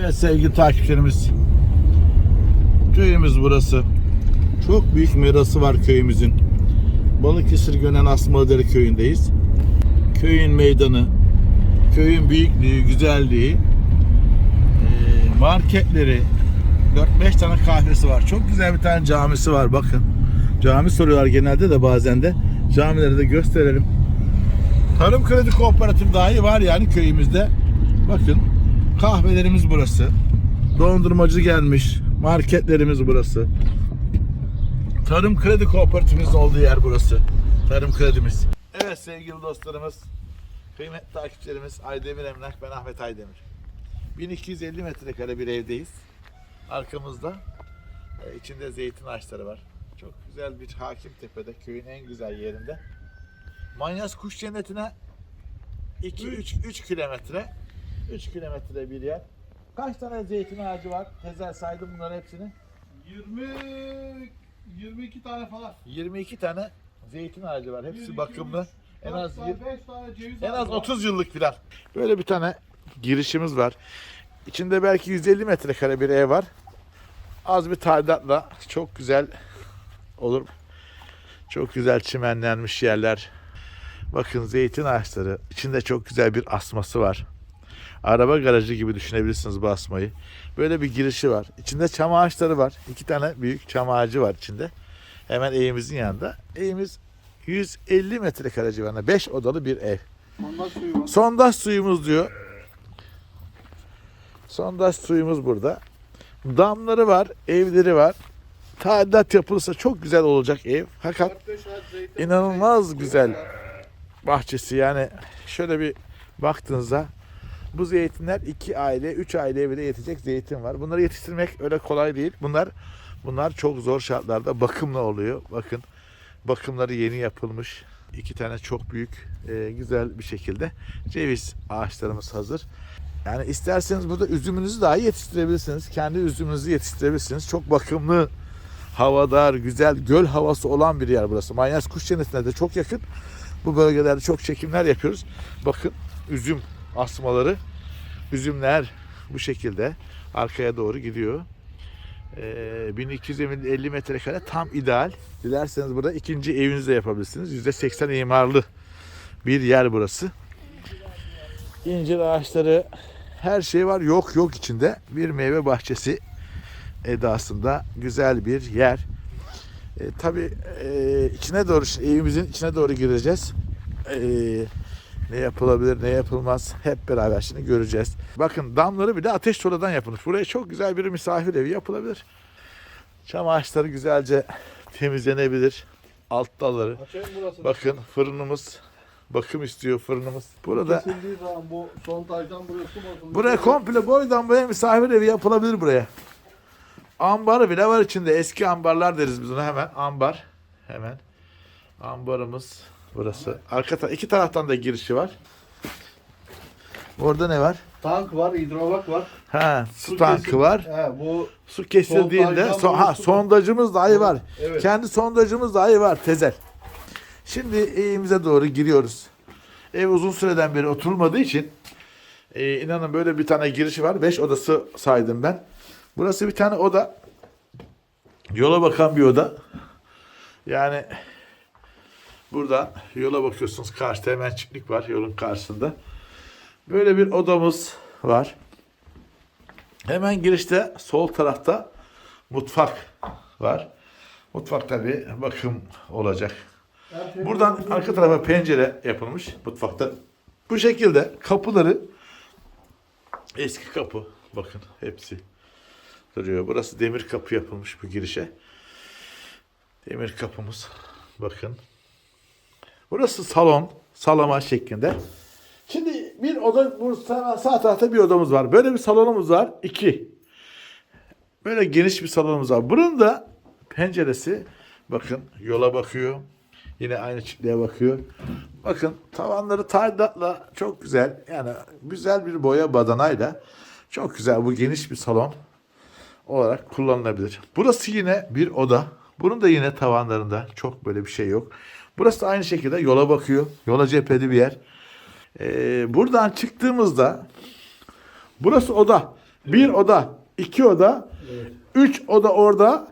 Evet sevgili takipçilerimiz. Köyümüz burası. Çok büyük mirası var köyümüzün. Balıkesir Gönen Asmalıdere köyündeyiz. Köyün meydanı, köyün büyüklüğü, güzelliği, eee, marketleri, 4-5 tane kahvesi var. Çok güzel bir tane camisi var bakın. Cami soruyorlar genelde de bazen de. Camileri de gösterelim. Tarım Kredi Kooperatif dahi var yani köyümüzde. Bakın kahvelerimiz burası. Dondurmacı gelmiş. Marketlerimiz burası. Tarım Kredi Kooperatifimizin olduğu yer burası. Tarım Kredimiz. Evet sevgili dostlarımız, kıymetli takipçilerimiz Aydemir Emlak, ben Ahmet Aydemir. 1250 metrekare bir evdeyiz. Arkamızda e, içinde zeytin ağaçları var. Çok güzel bir hakim tepede, köyün en güzel yerinde. Manyas Kuş Cenneti'ne 2-3 kilometre 3 kilometre bir yer. Kaç tane zeytin ağacı var? Tezel saydım bunların hepsini. 20 22 tane falan. 22 tane zeytin ağacı var. Hepsi bakımlı. En az yir- 5 tane ceviz en az ağacı var. 30 yıllık filan. Böyle bir tane girişimiz var. İçinde belki 150 metrekare bir ev var. Az bir tadilatla çok güzel olur. Çok güzel çimenlenmiş yerler. Bakın zeytin ağaçları. İçinde çok güzel bir asması var. Araba garajı gibi düşünebilirsiniz bu asmayı. Böyle bir girişi var. İçinde çam ağaçları var. İki tane büyük çam ağacı var içinde. Hemen evimizin yanında. Evimiz 150 metrekare civarında. 5 odalı bir ev. Ondan suyu var. Sondaj suyumuz diyor. Sondaj suyumuz burada. Damları var, evleri var. Tadilat yapılırsa çok güzel olacak ev. Fakat 4-5 ağaç zeytin. inanılmaz güzel bahçesi. Yani şöyle bir baktığınızda bu zeytinler iki aile, üç aileye bile yetecek zeytin var. Bunları yetiştirmek öyle kolay değil. Bunlar bunlar çok zor şartlarda bakımla oluyor. Bakın bakımları yeni yapılmış. İki tane çok büyük, e, güzel bir şekilde ceviz ağaçlarımız hazır. Yani isterseniz burada üzümünüzü dahi yetiştirebilirsiniz. Kendi üzümünüzü yetiştirebilirsiniz. Çok bakımlı, havadar, güzel, göl havası olan bir yer burası. Manyas Kuş Cenneti'ne de çok yakın. Bu bölgelerde çok çekimler yapıyoruz. Bakın üzüm asmaları, üzümler bu şekilde arkaya doğru gidiyor. Ee, 1250 metrekare tam ideal. Dilerseniz burada ikinci evinizi de yapabilirsiniz. %80 imarlı bir yer burası. İncir ağaçları her şey var. Yok yok içinde. Bir meyve bahçesi edasında güzel bir yer. E, tabii e, içine doğru evimizin içine doğru gireceğiz. E, ne yapılabilir, ne yapılmaz hep beraber şimdi göreceğiz. Bakın damları bile ateş toradan yapılmış. Buraya çok güzel bir misafir evi yapılabilir. Çam ağaçları güzelce temizlenebilir. Alt dalları. Burası. Bakın fırınımız bakım istiyor fırınımız. Burada Kesildiği zaman bu sondajdan buraya su basılmış. Buraya komple boydan boya misafir evi yapılabilir buraya. Ambarı bile var içinde. Eski ambarlar deriz biz ona hemen. Ambar. Hemen. Ambarımız burası. Arka ta- iki taraftan da girişi var. Orada ne var? Tank var, hidrolak var. Ha, su Su tankı kesim- var. He, bu Su kesildiğinde Sondajdan so- ha, sondajımız dahi var. Evet. Kendi sondajımız dahi var tezel. Şimdi evimize doğru giriyoruz. Ev uzun süreden beri oturulmadığı için e, inanın böyle bir tane girişi var. Beş odası saydım ben. Burası bir tane oda. Yola bakan bir oda. Yani burada yola bakıyorsunuz. Karşıda hemen çiftlik var yolun karşısında. Böyle bir odamız var. Hemen girişte sol tarafta mutfak var. Mutfak tabi bakım olacak. Buradan arka tarafa pencere yapılmış mutfakta. Bu şekilde kapıları eski kapı bakın hepsi duruyor. Burası demir kapı yapılmış bu girişe. Demir kapımız bakın. Burası salon, salama şeklinde. Şimdi bir oda bu sağ, tarafta bir odamız var. Böyle bir salonumuz var. iki. Böyle geniş bir salonumuz var. Bunun da penceresi bakın yola bakıyor. Yine aynı çiftliğe bakıyor. Bakın tavanları tadilatla çok güzel. Yani güzel bir boya badanayla çok güzel bu geniş bir salon olarak kullanılabilir. Burası yine bir oda. Bunun da yine tavanlarında çok böyle bir şey yok. Burası da aynı şekilde yola bakıyor. Yola cepheli bir yer. Ee, buradan çıktığımızda burası oda. Bir oda, iki oda, üç oda orada,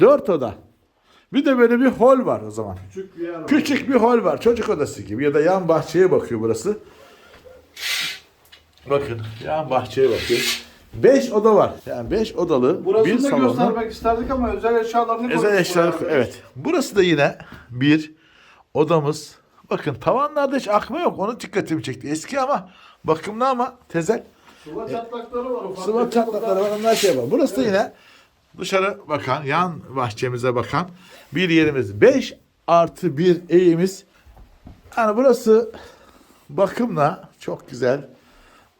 dört oda. Bir de böyle bir hol var o zaman. Küçük bir yer var. Küçük bir hol var. Çocuk odası gibi ya da yan bahçeye bakıyor burası. Bakın yan bahçeye bakıyor. Beş oda var. Yani beş odalı Burasını bir da salonlu. göstermek isterdik ama özel eşyalarını koyduk Özel eşyalar buraya. evet. Burası da yine bir odamız. Bakın tavanlarda hiç akma yok. Onun dikkatimi çekti. Eski ama bakımlı ama tezel. Sıva çatlakları var. Sıva çatlakları var. Onlar şey var. Burası da yine dışarı bakan, yan bahçemize bakan bir yerimiz. 5 artı bir evimiz. Yani burası bakımla çok güzel.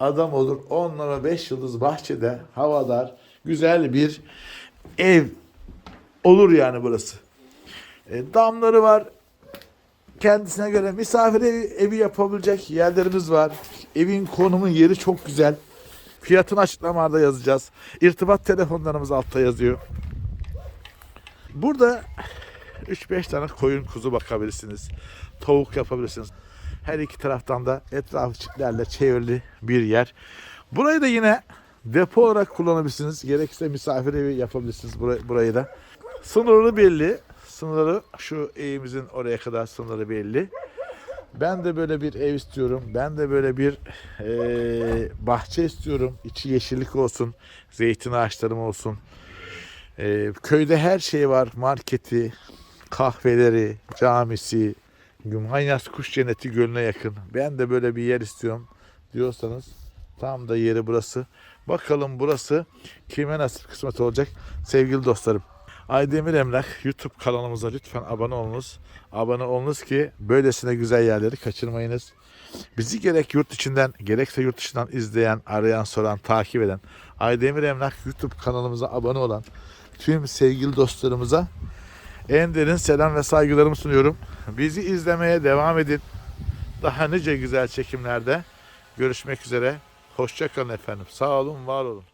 Adam olur. 10 numara 5 yıldız bahçede havadar güzel bir ev olur yani burası. E, damları var. Kendisine göre misafir evi, evi yapabilecek yerlerimiz var. Evin konumu yeri çok güzel. Fiyatını açıklamada yazacağız. İrtibat telefonlarımız altta yazıyor. Burada 3-5 tane koyun kuzu bakabilirsiniz. Tavuk yapabilirsiniz. Her iki taraftan da etrafı çitlerle çevrili bir yer. Burayı da yine depo olarak kullanabilirsiniz. Gerekirse misafir evi yapabilirsiniz burayı, burayı da. Sınırı belli. Sınırı şu evimizin oraya kadar sınırı belli. Ben de böyle bir ev istiyorum. Ben de böyle bir eee, bahçe istiyorum. İçi yeşillik olsun. Zeytin ağaçlarım olsun. Eee, köyde her şey var. Marketi, kahveleri, camisi, Manyas Kuş Cenneti Gölü'ne yakın. Ben de böyle bir yer istiyorum diyorsanız tam da yeri burası. Bakalım burası kime nasip kısmet olacak sevgili dostlarım. Aydemir Emlak YouTube kanalımıza lütfen abone olunuz. Abone olunuz ki böylesine güzel yerleri kaçırmayınız. Bizi gerek yurt içinden gerekse yurt dışından izleyen, arayan, soran, takip eden Aydemir Emlak YouTube kanalımıza abone olan tüm sevgili dostlarımıza en derin selam ve saygılarımı sunuyorum. Bizi izlemeye devam edin. Daha nice güzel çekimlerde görüşmek üzere. Hoşçakalın efendim. Sağ olun, var olun.